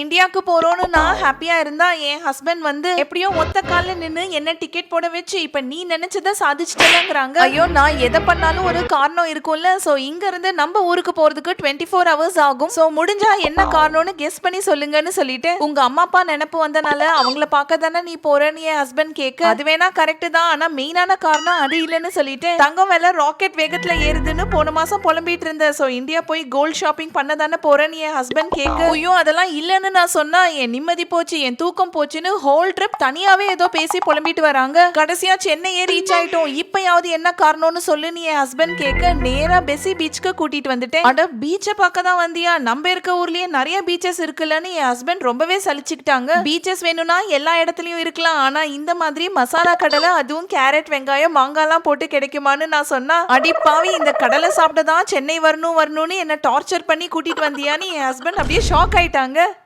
இந்தியாவுக்கு போறோம்னு நான் ஹாப்பியா இருந்தா என் ஹஸ்பண்ட் வந்து எப்படியோ ஒத்த கால்ல நின்னு என்ன டிக்கெட் போட வச்சு இப்ப நீ நினைச்சத சாதிச்சிட்டலங்கிறாங்க ஐயோ நான் எதை பண்ணாலும் ஒரு காரணம் இருக்கும்ல. சோ இங்க இருந்து நம்ம ஊருக்கு போறதுக்கு டுவெண்ட்டி ஃபோர் ஹவர்ஸ் ஆகும். சோ முடிஞ்சா என்ன காரணம்னு கெஸ் பண்ணி சொல்லுங்கன்னு சொல்லிட்டு உங்க அம்மா அப்பா நினப்பு வந்தனால அவங்கள பார்க்க தானே நீ போறேன்னு என் ஹஸ்பண்ட் கேட்க அது வேணா கரெக்ட் தான். ஆனா மெயினான காரணம் அது இல்லைன்னு சொல்லிட்டு தங்கம் விலை ராக்கெட் வேகத்துல ஏறுதுன்னு போன மாசம் புலம்பிட்டு இருந்த சோ இந்தியா போய் கோல்ட் ஷாப்பிங் பண்ண தானே போறேன்னு என் ஹஸ்பண்ட் கேட்க ஐயோ அதெல்லாம் இல்லைன்னு நான் சொன்னா என் நிம்மதி போச்சு என் தூக்கம் போச்சுன்னு ஹோல் ட்ரிப் தனியாவே ஏதோ பேசி புலம்பிட்டு வராங்க. கடைசியா சென்னையே ரீச் ஆயிட்டோம். இப்பயாவது என்ன காரணம்னு சொல்லுன்னு என் ஹஸ்பண்ட் கேட்க நேரா பெசி பீச்சுக்கு கூட்டிட்டு வந்துட்டேன். அட பீச்சை பார்க்க தான் வந்தியா? நம்ம இருக்க ஊர்லயே நிறைய பீச்சஸ் இருக்குல்லன்னு என் ஹஸ்பண்ட் ரொம்பவே சலிச்சுக்கிட்டாங்க. பீச்சஸ் வேணும்னா எல்லா இடத்துலயும் இருக்கலாம். ஆனா இந்த மாதிரி மசாலா கடலை அதுவும் கேரட் வெங்காயம் மாங்காய்லாம் போட்டு கிடைக்குமான்னு நான் சொன்னா அடிப்பாவி இந்த கடலை சாப்பிட்டதான் சென்னை வரணும் வரணும்னு என்ன டார்ச்சர் பண்ணி கூட்டிட்டு வந்தியான்னு என் ஹஸ்பண்ட் அப்படியே ஷாக் ஆயிட்டாங்க.